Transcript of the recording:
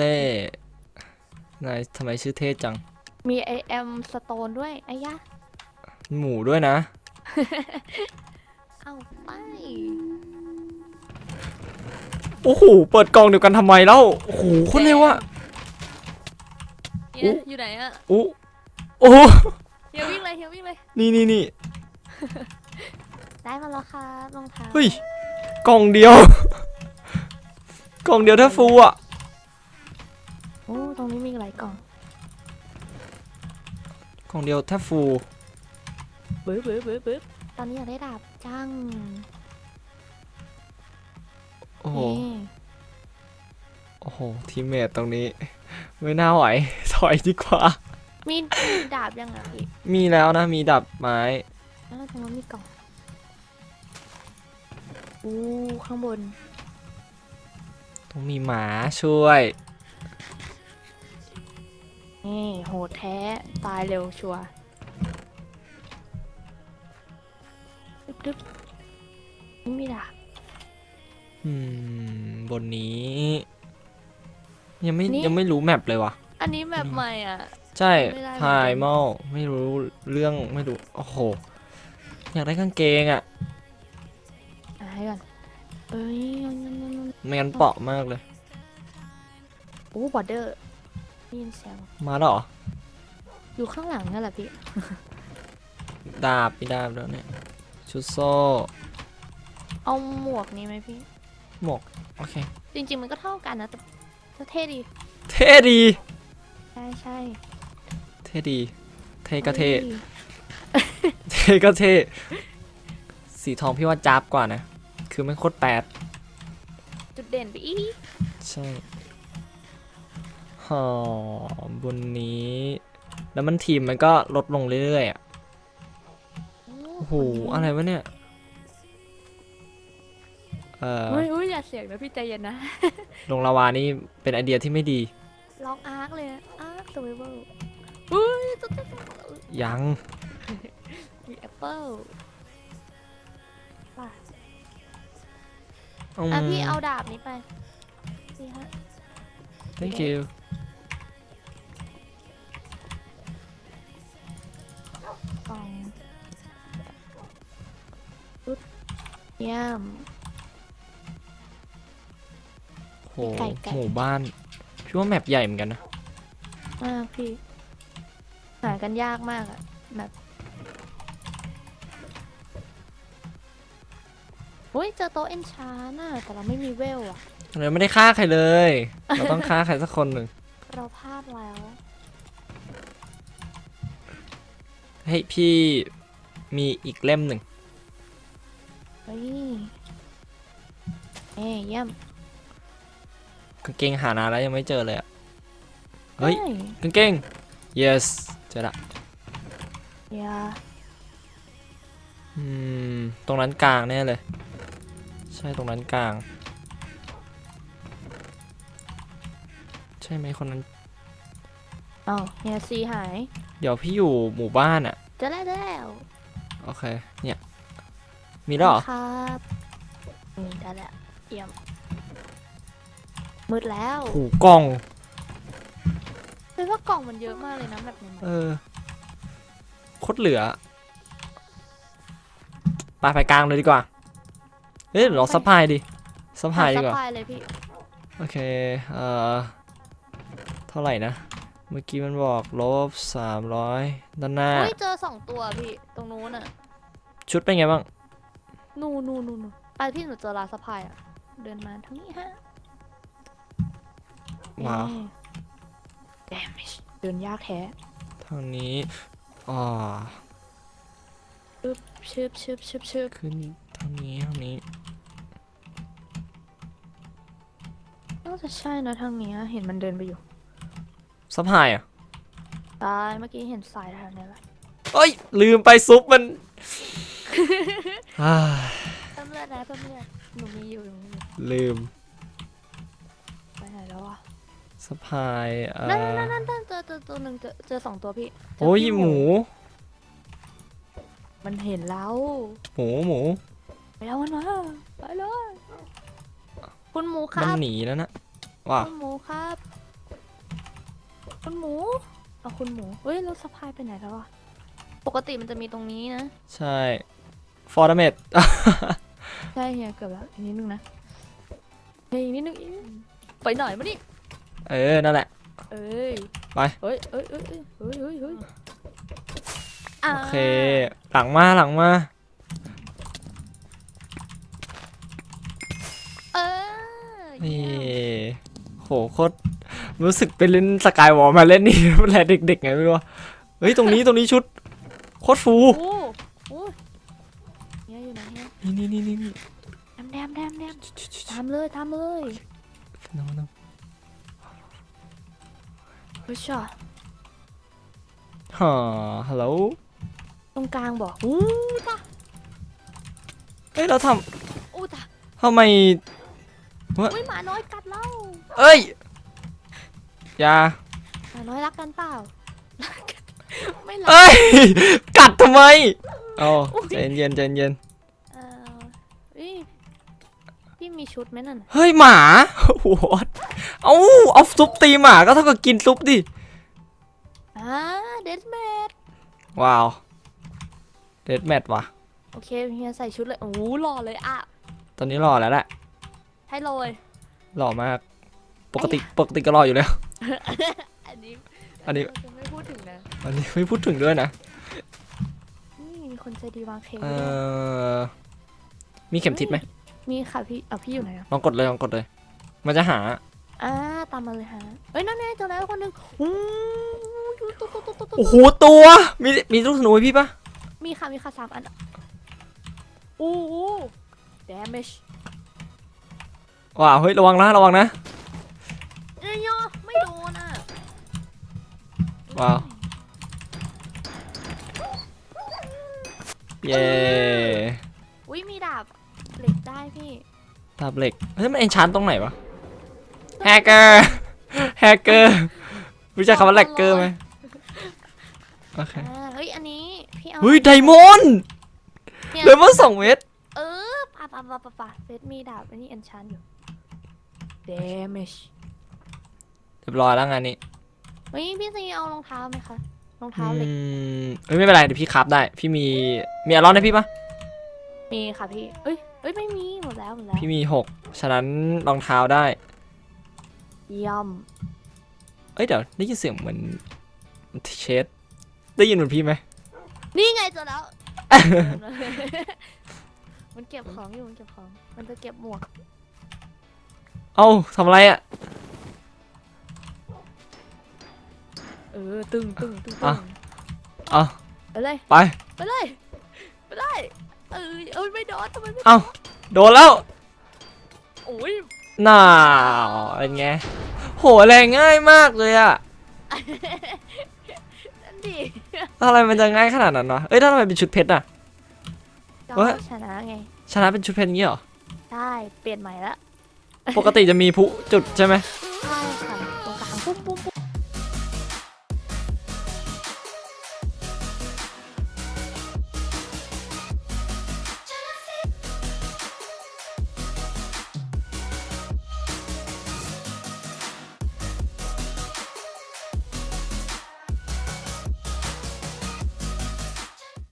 เต้นายทำไมชื่อเท่จัง มีไอแอมสโตนด้วยไอ้ยะมีหมูด้วยนะ เอาไป โอ้โห เปิดกล่องเดียวกันทำไมเล่า โอ้โหโคนเร็วอะ เฮีอุ๊ยอยู่ไหนอะโอ้โอ้โหเฮียวิ่งเลยเฮียวิ่งเลย นี่นี่นี่ได้มาแล้วครับรองเท้าเฮ้ย กล่องเดียว กล่องเดียวถ้าฟูอะ กล่องกล่องเดียวถ้าฟูบึ๊บบึ๊บบึ๊บบึ๊บตอนนี้อยากได้ดาบจังโอ้โหนี่โอ้โหทีมเมทตรงนี้ ไม่น่าไหว ถอยดีกว่า มีมีดาบยังอะพี่มีแล้วนะมีดับไม้ แล้วตรงนั้นมีกล่องอู้ข้างบนต้องมีหมาช่วย นี่โหดแท้ตายเร็วชัวร์ดึ๊บดึ๊บนี่มีดาบอืม บนนี้ ยังไม่นี่ยังไม่รู้แมปเลยวะอันนี้แบบใหม่อะ ใช่ไม่ได้พายเมาไม่รู้เรื่องไม่รู้ โอ้โห อยากได้กางเกงอะ่ะอะให้ก่อนเอ้ยงั้นงั้นงั้นงั้นไม่งั้นเปราะมากเลยโอ้บอร์เดอร์ ได้ยินเสียงมาแล้วเหรอ อยู่ข้างหลังนั่นแหละพี่ ดาบมีดาบแล้วเนี่ย ชุดโซ่ เอาหมวกนี้ไหมพี่ หมวก โอเค จริง ๆ มันก็เท่ากันนะแต่แต่เท่ดี เท่ดี ใช่ใช่เท่ดี เท่ก็เท่ ฮ้ยเท่ก็เท่ สีทองพี่ว่าจับกว่านะ คือไม่โคตรแปด จุดเด่นไปอีก ใช่ห อบนนี้ แล้วมันทีมมันก็ลดลงเรื่อยๆอะโอ้โหอะไรวะเนี่ย เอ่อเฮ้ยอุ้ยอย่าเสียงนะพี่ใจเย็นนะ ลงลาวานี่เป็นไอเดียที่ไม่ดีล็อกอาร์คเลยอะอาร์คสวิเวอร์อุ้ยตุ๊ดตุ๊ดตุ๊ดตุ๊ดยังมีแอปเปิ้ลป่ะอืมอะพี่เอาดาบนี้ไปนี่ฮะ thank you ยี่ยม โหไก่ไก่ หมู่บ้านพี่ว่าแมปใหญ่เหมือนกันนะ มากพี่ หากันยากมากอะแบบโอ้ยเจอโต๊ะเอนชาน่ะแต่เราไม่มีเวลอะเราไม่ได้ฆ่าใครเลย เราต้องฆ่าใครสักคนหนึ่งเราพลาดแล้ว เฮ้ยพี่มีอีกเล่มหนึ่ง เอ้ยเยี่ยมกางเกงหานานแล้วยังไม่เจอเลยอะเฮ้ยอ้กางเกง yes เจอละอย่าอืมตรงนั้นกลางแน่เลย ใช่ตรงนั้นกลาง ใช่ไหมคนนั้นเอ้าเฮียซีหาย เดี๋ยวพี่อยู่หมู่บ้านอะเจะได้แล้วโอเคเนี่ยมีแล้วเหรอครับนี่ได้แล้ว เยี่ยมมืดแล้วหูกล่องเฮ้ยว่ากล่องมันเยอะมากเลยนะแบบนี้เออโคตรเหลือไปไปกลางเลยดีกว่า เฮ้ยเราซัพพลายดิซัพพลายดีกว่าสะพายเลยพี่ โอเค เอ่อ เท่าไหร่นะ เมื่อกี้มันบอกลบสามร้อยด้านหน้า เฮ้ย เจอสองตัวพี่ ตรงนู้นอะชุดเป็นไงบ้าง นู่นนู่นนู่นนู่นไปพี่หนูเจอลาสะพายอะ เดินมาทางนี้ฮะว้าวแดมเดินยากแท้ทางนี้อ่าชึบชึบชึบชึบชึบขึ้นทางนี้ทางนี้น่าจะใช่นะทางเนี้ยเห็นมันเดินไปอยู่ซัพพลายอะตายเมื่อกี้เห็นสายทางนี้แหละเอ้ย ลืมไปซุปมันอ่าเพิ่มเลือดนะเพิ่มเลือดหนูมีอยู่หนูมีอยู่ ลืมไปไหนแล้วอะซัพพลายเอ่นั่นนั่อนนั่นนั่นเจอเจอตัวหนึ่งเจอเจอสองตัวพี่เจโอ้ยพี่หมู มันเห็นแล้วหมูหมู ไปแล้วมันมาไปเลยคุณหมูคมันรับหนีแล้วนะว้าวคุณหมูครับ คุณหมูเอาคุณหมูเฮ้ยแล้วสะพายไปไหนแล้วอะปกติมันจะมีตรงนี้นะ ใช่ ฟอร์ดเมด ใช่เฮียเกือบแล้วอีกนิดนึงนะเฮ้ย อีกนิดนึงอีกนิดนึงไปหน่อยมาดิเออ นั่นแหละ เอ้ยไป เฮ้ยเอ้ยเอ้ยเอ้ยเฮ้ยเฮ้ยเฮ้ยอ่าโอเค หลังมาหลังมา เออนี่เยี่ยมโหโคตรรู้สึกไปเล่นสกายวอลมาเล่นนี่เวลาเด็กๆไงไม่รู้อะเฮ้ย ตรงนี้ตรงนี้ชุด โคตรฟู โอ้โอ้เนี่ยอยู่ไหนเนี่ยนี่นี่นี่นี่แดม แดมแดมแดมตามเลยตามเลยน้องน้องเฮ้ยชอฮ่าฮัลโหล ตรงกลางบอกอู้ตาเอ้ยเราทอู้ตาำทำไม อุ้ยหมาน้อยกัดเราเอ้ยอย่าหมาน้อยรักกันเปล่ารักกันไม่รักเอ้ย กัดทำไมอ๋ออุ๊ยใจเย็นใจเย็นเอออุ้ย พี่มีชุดไหมนั่นน่ะเฮ้ยหมา What เอาเอาซุปตีหมาก็เท่ากับกินซุปดิอ่าเดสแมทว้าวเดดแมทว่ะโอเคเฮียใส่ชุดเลยโอ้โหหล่อเลยอะตอนนี้หล่อแล้วแหละให้โรยหล่อมาก ปกติปกติก็หล่ออยู่แล้ว อันนี้อันนี้เราจะไม่พูดถึงนะอันนี้ไม่พูดถึงด้วยนะนี่มีคนใจดีวางเค้กเอไว้ด้วยอมีเข็มทิศไหม มีค่ะพี่เอาพี่อยู่ไหนอะลองกดเลยลองกดเลย มันจะหา อ่าตามมาเลยฮะเอ้ยนั่นไงเจอแล้วคนหนึ่งอู้ยตุ๊ตุ๊ตุ๊ตุ๊ตุ๊ตุ๊โอ้โห ตัว มีมีลูกธนูให้พี่ปะมีค่ะมีค่ะสามอันอู้อู้ damage ว้าวเฮ้ยระวังนะระวังนะ เอ้ยยอไม่โดนอะว้าว เย้ ได้พี่ดาบเหล็กเฮ้ยมันเอนชานตรงไหนวะแฮกเกอร์แฮกเกอร์รู้จักคำว่าแฮกเกอร์ไหมโอเคอ่าเฮ้ย อันนี้พี่เอาเฮ้ยไดมอนด์เนี่ยไดมอนด์สองเม็ดเออปะปะปะปะปะเฟสมีดาบอันนี้ enchant อยู่ damage เรียบร้อยแล้วงานนี้เฮ้ยพี่ซีเอารองเท้าไหมคะรองเท้าอืเหล็กมเฮ้ยไม่เป็นไรเดี๋ยวพี่คราฟได้ พี่มีมีอารอนให้พี่ปะมีค่ะพี่เอ้ย เอ้ยไม่มีหมดแล้วหมดแล้วพี่มีหกฉะนั้นรองเท้าได้ เยี่ยมเอ้ยเดี๋ยวได้ยินเสียงเหมือนเชดได้ยินเหมือนพี่ไหม นี่ไงเจอแล้ว มันเก็บของอยู่มันเก็บของ มันจะเก็บหมวกเอ้าทำอะไรอะ เออตึงตึงตึงตึอะ งเอา ไปเลยไปไปเลยไปเลย เออเอ้ยไม่โดนทำไมไม่เอ้าโดนแล้วโอ้ยน่าเป็นไงโหแรงง่ายมากเลยอะนั่นดิอะไรมันจะง่ายขนาดนั้นวะเอ้ยถ้าทำไมเป็นชุดเพชรอะ ก็เว้ย ชนะไงชนะเป็นชุดเพชรงี้เหรอใช่เปลี่ยนใหม่ละปกติจะมีผู้จุดใช่ไหมใช่ค่ะ